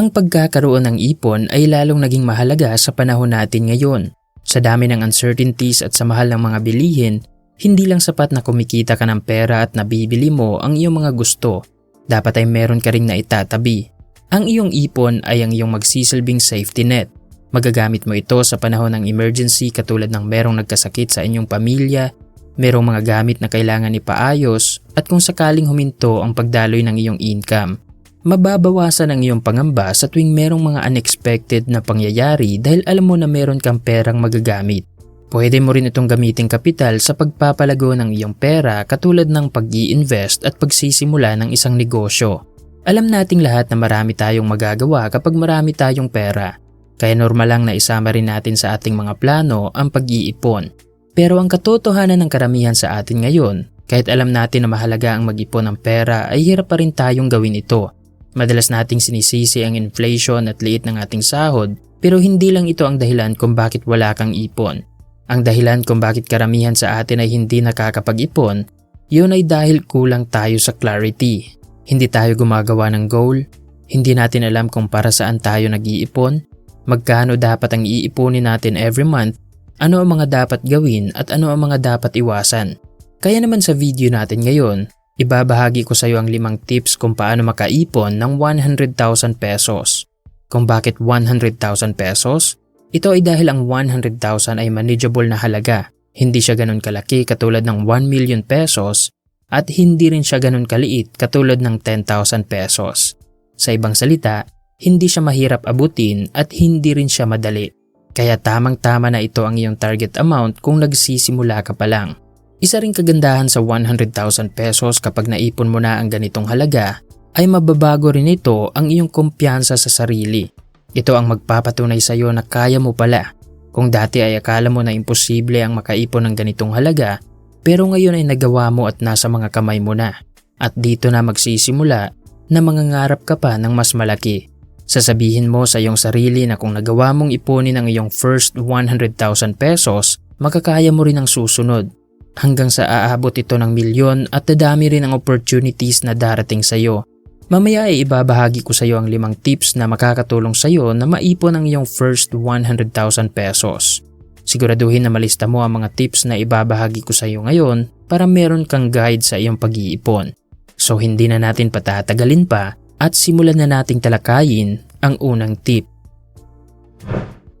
Ang pagkakaroon ng ipon ay lalong naging mahalaga sa panahon natin ngayon. Sa dami ng uncertainties at sa mahal ng mga bilihin, hindi lang sapat na kumikita ka ng pera at nabibili mo ang iyong mga gusto. Dapat ay meron ka ring naitatabi. Ang iyong ipon ay ang iyong magsisilbing safety net. Magagamit mo ito sa panahon ng emergency katulad ng merong nagkasakit sa inyong pamilya, merong mga gamit na kailangan ipaayos at kung sakaling huminto ang pagdaloy ng iyong income. Mababawasan ang iyong pangamba sa tuwing merong mga unexpected na pangyayari dahil alam mo na meron kang perang magagamit. Pwede mo rin itong gamitin kapital sa pagpapalago ng iyong pera katulad ng pag invest at pagsisimula ng isang negosyo. Alam nating lahat na marami tayong magagawa kapag marami tayong pera. Kaya normal lang na isama rin natin sa ating mga plano ang pag-iipon. Pero ang katotohanan ng karamihan sa atin ngayon, kahit alam natin na mahalaga ang mag-ipon ng pera ay hirap pa rin tayong gawin ito. Madalas nating sinisisi ang inflation at liit ng ating sahod pero hindi lang ito ang dahilan kung bakit wala kang ipon. Ang dahilan kung bakit karamihan sa atin ay hindi nakakapag-ipon, yun ay dahil kulang tayo sa clarity hindi tayo gumagawa ng goal, hindi natin alam kung para saan tayo nag-iipon, magkano dapat ang iipunin natin every month, ano ang mga dapat gawin at ano ang mga dapat iwasan. Kaya naman sa video natin ngayon, ibabahagi ko sa iyo ang limang tips kung paano makaipon ng 100,000 pesos. Kung bakit 100,000 pesos? Ito ay dahil ang 100,000 ay manageable na halaga. Hindi siya ganun kalaki katulad ng 1 million pesos at hindi rin siya ganun kaliit katulad ng 10,000 pesos. Sa ibang salita, hindi siya mahirap abutin at hindi rin siya madali. Kaya tamang-tama na ito ang iyong target amount kung nagsisimula ka pa lang. Isa ring kagandahan sa 100,000 pesos kapag naipon mo na ang ganitong halaga ay mababago rin ito ang iyong kumpiyansa sa sarili. Ito ang magpapatunay sa iyo na kaya mo pala. Kung dati ay akala mo na imposible ang makaipon ng ganitong halaga, pero ngayon ay nagawa mo at nasa mga kamay mo na. At dito na magsisimula na mangangarap ka pa ng mas malaki. Sasabihin mo sa iyong sarili na kung nagawa mong ipunin ang iyong first 100,000 pesos, makakaya mo rin ang susunod. Hanggang sa aabot ito ng milyon at dadami rin ang opportunities na darating sa iyo. Mamaya ay ibabahagi ko sa iyo ang limang tips na makakatulong sa iyo na maipon ang iyong first 100,000 pesos. Siguraduhin na malista mo ang mga tips na ibabahagi ko sa iyo ngayon para meron kang guide sa iyong pag-iipon. So hindi na natin patatagalin pa at simulan na nating talakayin ang unang tip.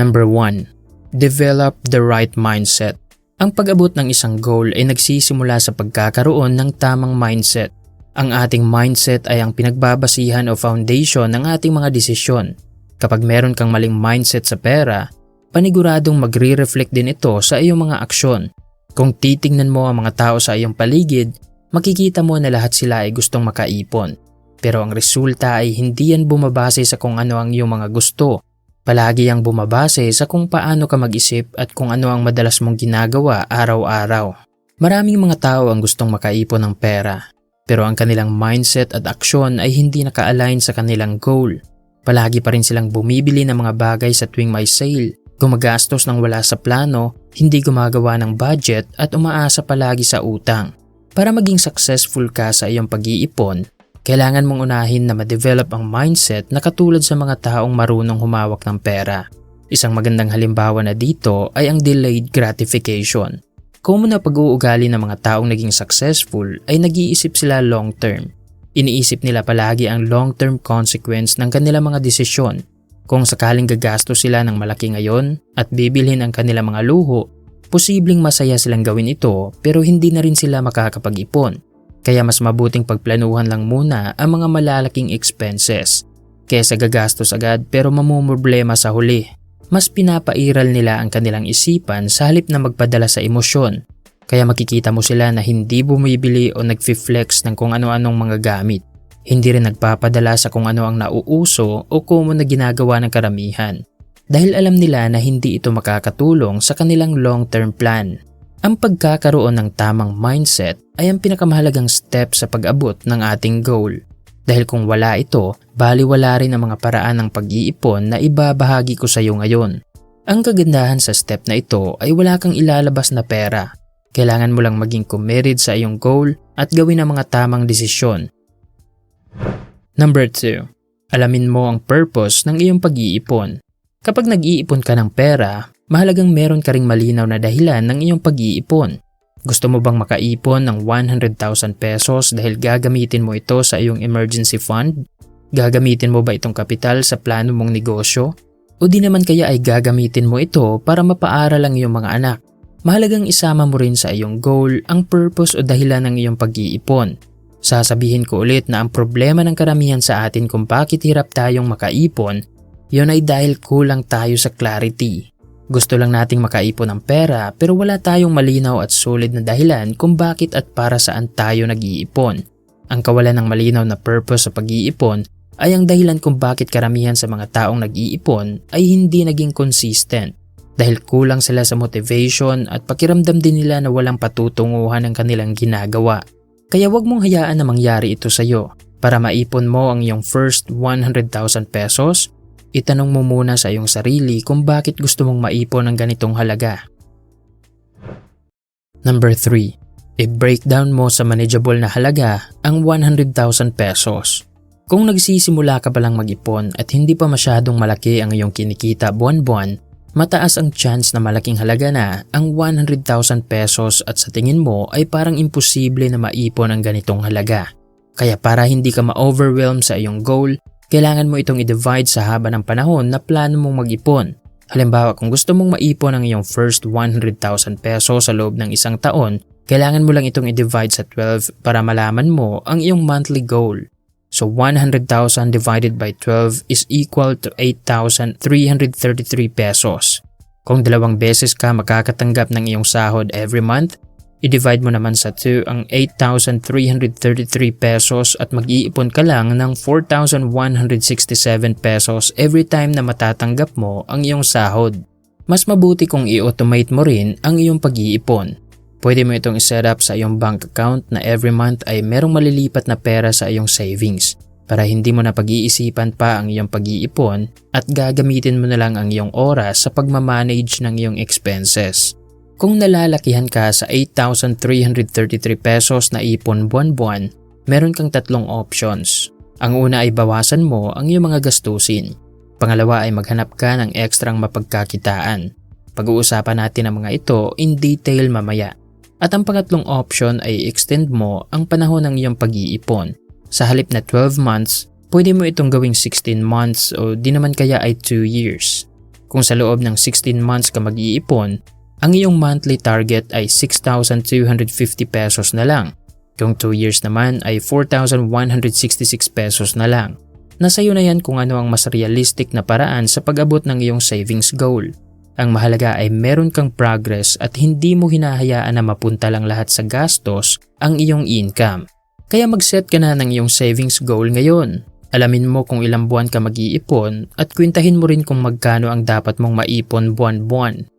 Number 1. Develop the right mindset. Ang pag-abot ng isang goal ay nagsisimula sa pagkakaroon ng tamang mindset. Ang ating mindset ay ang pinagbabasihan o foundation ng ating mga desisyon. Kapag meron kang maling mindset sa pera, paniguradong magre-reflect din ito sa iyong mga aksyon. Kung titingnan mo ang mga tao sa iyong paligid, makikita mo na lahat sila ay gustong makaipon. Pero ang resulta ay hindi yan bumabase sa kung ano ang iyong mga gusto. Palagi ang bumabase sa kung paano ka mag-isip at kung ano ang madalas mong ginagawa araw-araw. Maraming mga tao ang gustong makaipon ng pera, pero ang kanilang mindset at aksyon ay hindi naka-align sa kanilang goal. Palagi pa rin silang bumibili ng mga bagay sa tuwing may sale Gumagastos ng wala sa plano, hindi gumagawa ng budget at umaasa palagi sa utang. Para maging successful ka sa iyong pag-iipon, kailangan mong unahin na ma-develop ang mindset na katulad sa mga taong marunong humawak ng pera. Isang magandang halimbawa na dito ay ang delayed gratification. Kung na pag-uugali ng mga taong naging successful ay nag-iisip sila long term. Iniisip nila palagi ang long-term consequence ng kanilang mga desisyon kung sakaling gagasto sila ng malaki ngayon at bibilhin ang kanilang mga luho, posibleng masaya silang gawin ito pero hindi na rin sila makakapag-ipon. Kaya mas mabuting pagplanuhan lang muna ang mga malalaking expenses kaysa gagastos agad pero mamumroblema sa huli. Mas pinapairal nila ang kanilang isipan sa halip na magpadala sa emosyon. Kaya makikita mo sila na hindi bumibili o nagfi-flex ng kung ano-anong mga gamit. Hindi rin nagpapadala sa kung ano ang nauuso o common na ginagawa ng karamihan dahil alam nila na hindi ito makakatulong sa kanilang long-term plan. Ang pagkakaroon ng tamang mindset ay ang pinakamahalagang step sa pag-abot ng ating goal. Dahil kung wala ito, baliwala rin ang mga paraan ng pag-iipon na ibabahagi ko sa iyo ngayon. Ang kagandahan sa step na ito ay wala kang ilalabas na pera. Kailangan mo lang maging committed sa iyong goal at gawin ang mga tamang desisyon Number 2. Alamin mo ang purpose ng iyong pag-iipon. Kapag nag-iipon ka ng pera, mahalagang meron ka ring malinaw na dahilan ng iyong pag-iipon. Gusto mo bang makaipon ng 100,000 pesos dahil gagamitin mo ito sa iyong emergency fund? Gagamitin mo ba itong kapital sa plano mong negosyo? O di naman kaya ay gagamitin mo ito para mapaaral ang iyong mga anak? Mahalagang isama mo rin sa iyong goal ang purpose o dahilan ng iyong pag-iipon. Sasabihin ko ulit na ang problema ng karamihan sa atin kung bakit hirap tayong makaipon, yon ay dahil kulang tayo sa clarity. Gusto lang nating makaipon ng pera pero wala tayong malinaw at solid na dahilan kung bakit at para saan tayo nag-iipon. Ang kawalan ng malinaw na purpose sa pag-iipon ay ang dahilan kung bakit karamihan sa mga taong nag-iipon ay hindi naging consistent dahil kulang sila sa motivation at pakiramdam din nila na walang patutunguhan ng kanilang ginagawa. Kaya wag mong hayaan na mangyari ito sa iyo. Para maipon mo ang iyong first 100,000 pesos, itanong mo muna sa iyong sarili kung bakit gusto mong maipon ang ganitong halaga. Number 3. I-breakdown mo sa manageable na halaga ang 100,000 pesos. Kung nagsisimula ka pa lang mag-ipon at hindi pa masyadong malaki ang iyong kinikita buwan-buwan, mataas ang chance na malaking halaga na ang 100,000 pesos at sa tingin mo ay parang imposible na maipon ang ganitong halaga. Kaya para hindi ka ma-overwhelm sa iyong goal, kailangan mo itong i-divide sa haba ng panahon na plano mong mag-ipon. Halimbawa kung gusto mong maipon ang iyong first 100,000 pesos sa loob ng isang taon, kailangan mo lang itong i-divide sa 12 para malaman mo ang iyong monthly goal. So 100,000 divided by 12 is equal to 8,333 pesos. Kung dalawang beses ka makakatanggap ng iyong sahod every month, i-divide mo naman sa 2 ang 8,333 pesos at mag-iipon ka lang ng 4,167 pesos every time na matatanggap mo ang iyong sahod. Mas mabuti kung i-automate mo rin ang iyong pag-iipon. Pwede mo itong iset up sa iyong bank account na every month ay merong malilipat na pera sa iyong savings para hindi mo na pag-iisipan pa ang iyong pag-iipon at gagamitin mo na lang ang iyong oras sa pagmamanage ng iyong expenses. Kung nalalakihan ka sa 8,333 pesos na ipon buwan-buwan, meron kang tatlong options. Ang una ay bawasan mo ang iyong mga gastusin. Pangalawa ay maghanap ka ng ekstrang mapagkakitaan. Pag-uusapan natin ang mga ito in detail mamaya. At ang pangatlong option ay extend mo ang panahon ng iyong pag-iipon. Sa halip na 12 months, pwede mo itong gawing 16 months o di naman kaya ay 2 years. Kung sa loob ng 16 months ka mag-iipon, ang iyong monthly target ay 6,250 pesos na lang. Kung 2 years naman ay 4,166 pesos na lang. Nasa iyo na yan kung ano ang mas realistic na paraan sa pag-abot ng iyong savings goal. Ang mahalaga ay meron kang progress at hindi mo hinahayaan na mapunta lang lahat sa gastos ang iyong income. Kaya mag-set ka na ng iyong savings goal ngayon. Alamin mo kung ilang buwan ka mag-iipon at kwintahin mo rin kung magkano ang dapat mong maipon buwan-buwan.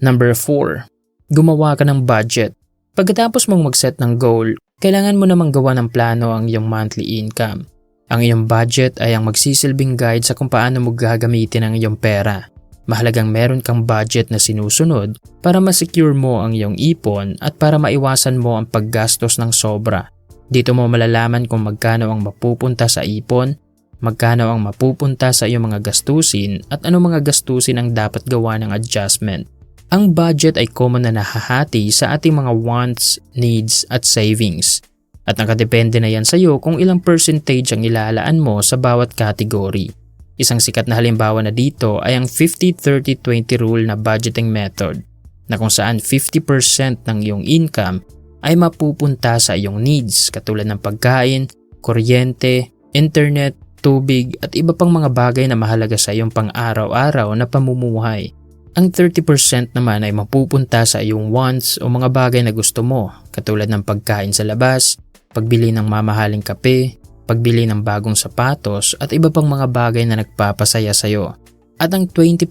Number 4. Gumawa ka ng budget. Pagkatapos mong mag-set ng goal, kailangan mo namang gawa ng plano ang iyong monthly income. Ang iyong budget ay ang magsisilbing guide sa kung paano mo gagamitin ang iyong pera. Mahalagang meron kang budget na sinusunod para ma-secure mo ang iyong ipon at para maiwasan mo ang paggastos ng sobra. Dito mo malalaman kung magkano ang mapupunta sa ipon, magkano ang mapupunta sa iyong mga gastusin at ano mga gastusin ang dapat gawa ng adjustment. Ang budget ay common na nahahati sa ating mga wants, needs at savings. At nakadepende na yan sa iyo kung ilang percentage ang ilalaan mo sa bawat category. Isang sikat na halimbawa na dito ay ang 50-30-20 rule na budgeting method na kung saan 50% ng iyong income ay mapupunta sa iyong needs katulad ng pagkain, kuryente, internet, tubig at iba pang mga bagay na mahalaga sa iyong pang-araw-araw na pamumuhay. Ang 30% naman ay mapupunta sa iyong wants o mga bagay na gusto mo katulad ng pagkain sa labas, pagbili ng mamahaling kape, pagbili ng bagong sapatos at iba pang mga bagay na nagpapasaya sa iyo. At ang 20%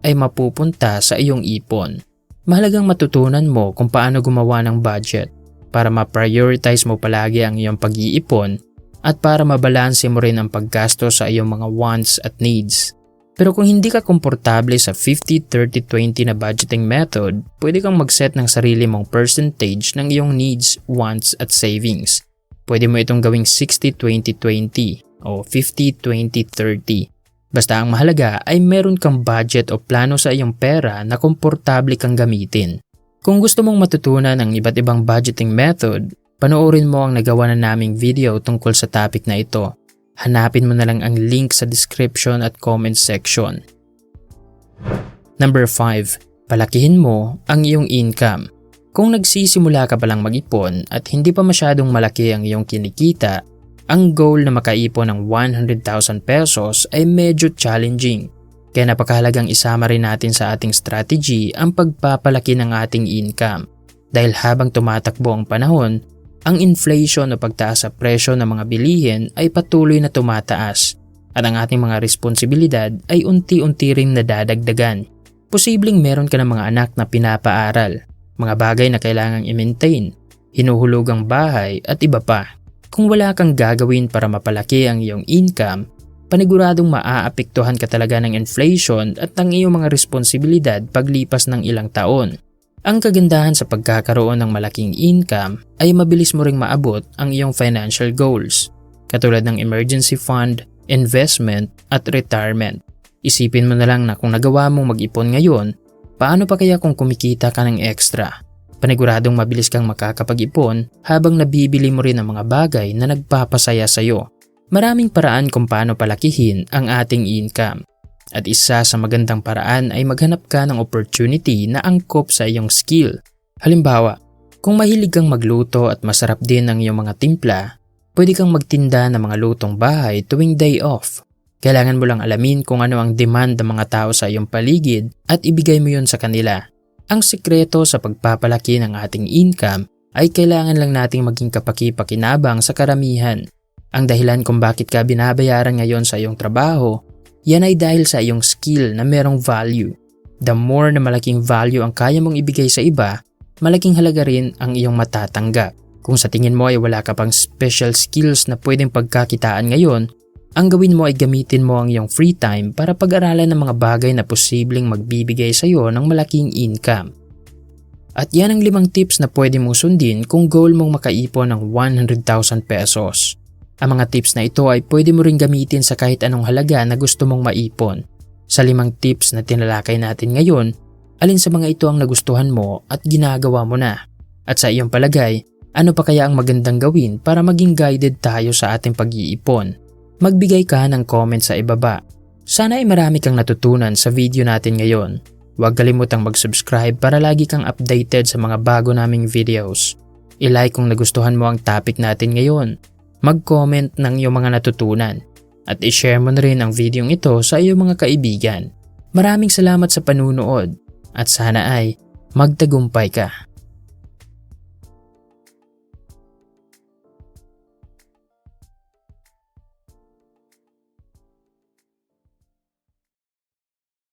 ay mapupunta sa iyong ipon. Mahalagang matutunan mo kung paano gumawa ng budget para ma-prioritize mo palagi ang iyong pag-iipon at para mabalanse mo rin ang paggasto sa iyong mga wants at needs. Pero kung hindi ka komportable sa 50-30-20 na budgeting method, pwede kang mag-set ng sarili mong percentage ng iyong needs, wants at savings Pwede mo itong gawing 60-20-20 o 50-20-30. Basta ang mahalaga ay meron kang budget o plano sa iyong pera na komportable kang gamitin. Kung gusto mong matutunan ang iba't ibang budgeting method, panoorin mo ang nagawa na naming video tungkol sa topic na ito. Hanapin mo na lang ang link sa description at comment section. Number 5. Palakihin mo ang iyong income. Kung nagsisimula ka pa lang mag-ipon at hindi pa masyadong malaki ang iyong kinikita, ang goal na makaipon ng 100,000 pesos ay medyo challenging. Kaya napakahalagang isama rin natin sa ating strategy ang pagpapalaki ng ating income. Dahil habang tumatakbo ang panahon, ang inflation o pagtaas sa presyo ng mga bilihin ay patuloy na tumataas at ang ating mga responsibilidad ay unti-unti ring nadadagdagan. Posibleng meron ka ng mga anak na pinapaaral, mga bagay na kailangang i-maintain, hinuhulugang bahay at iba pa. Kung wala kang gagawin para mapalaki ang iyong income, paniguradong maaapektuhan ka talaga ng inflation at ng iyong mga responsibilidad paglipas ng ilang taon. Ang kagandahan sa pagkakaroon ng malaking income ay mabilis mo ring maabot ang iyong financial goals, katulad ng emergency fund, investment at retirement. Isipin mo na lang na kung nagawa mong mag-ipon ngayon, paano pa kaya kung kumikita ka ng extra? Paniguradong mabilis kang makakapag-ipon habang nabibili mo rin ang mga bagay na nagpapasaya sa iyo. Maraming paraan kung paano palakihin ang ating income. At isa sa magandang paraan ay maghanap ka ng opportunity na angkop sa iyong skill. Halimbawa, kung mahilig kang magluto at masarap din ang iyong mga timpla, pwede kang magtinda ng mga lutong bahay tuwing day off. Kailangan mo lang alamin kung ano ang demand ng mga tao sa iyong paligid at ibigay mo yun sa kanila. Ang sikreto sa pagpapalaki ng ating income ay kailangan lang nating maging kapaki-pakinabang sa karamihan. Ang dahilan kung bakit ka binabayaran ngayon sa iyong trabaho, yan ay dahil sa iyong skill na merong value. The more na malaking value ang kaya mong ibigay sa iba, malaking halaga rin ang iyong matatanggap. Kung sa tingin mo ay wala ka pang special skills na pwedeng pagkakitaan ngayon, ang gawin mo ay gamitin mo ang iyong free time para pag-aralan ng mga bagay na posibleng magbibigay sa iyo ng malaking income. At yan ang limang tips na pwede mong sundin kung goal mong makaipon ng 100,000 pesos. Ang mga tips na ito ay pwede mo rin gamitin sa kahit anong halaga na gusto mong maipon. Sa limang tips na tinalakay natin ngayon, alin sa mga ito ang nagustuhan mo at ginagawa mo na? At sa iyong palagay, ano pa kaya ang magandang gawin para maging guided tayo sa ating pag-iipon? Magbigay ka ng comment sa ibaba. Sana ay marami kang natutunan sa video natin ngayon. Huwag kalimutang mag-subscribe para lagi kang updated sa mga bago naming videos. I-like kung nagustuhan mo ang topic natin ngayon. Mag-comment ng iyong mga natutunan. At i-share mo na rin ang video ito sa iyong mga kaibigan. Maraming salamat sa panunood at sana ay magtagumpay ka.